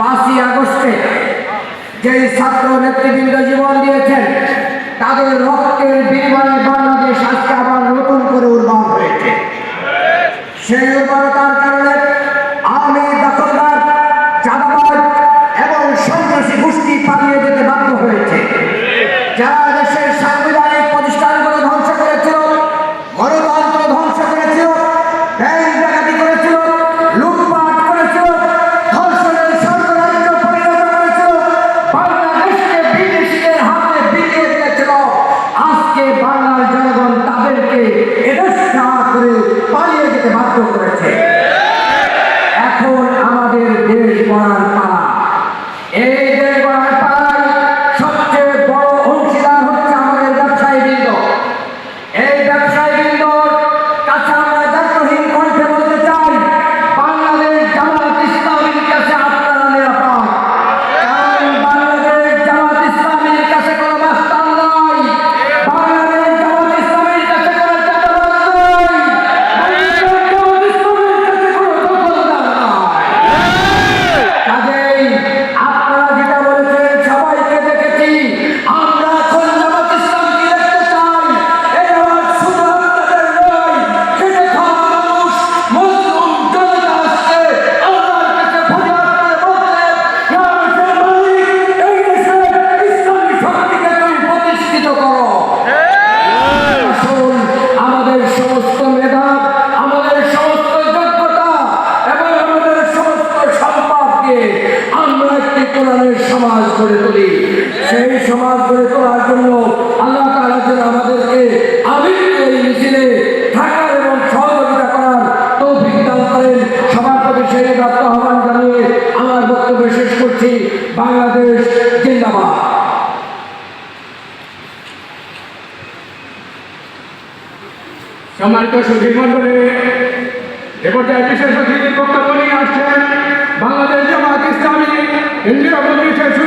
পাঁচই আগস্টে যেই ছাত্র নেতৃবৃন্দ জীবন দিয়েছেন, তাদের রক্তের বিনিময়ে বাংলাদেশ আজকে আবার নতুন করে উর্বর হয়েছে। সেই উর্বরতার কারণে আওয়ামী দখলদার চাঁদাবাদ এবং সন্ত্রাসী গোষ্ঠী পালিয়ে যেতে বাধ্য হয়েছে। যারা বাংলার কোরআনের সমাজ গড়ে তুলি। সেই সমাজ গড়ে তোলার জন্য আল্লাহ যেন আমাদেরকে মিছিলে বাংলাদেশ জিন্দাবাদ। সম্মানিত মন্ডলী বিশেষ অতিথির বক্তব্য নিয়ে আসছেন বাংলাদেশ জামাত ইসলামী মন্ত্রী শেখ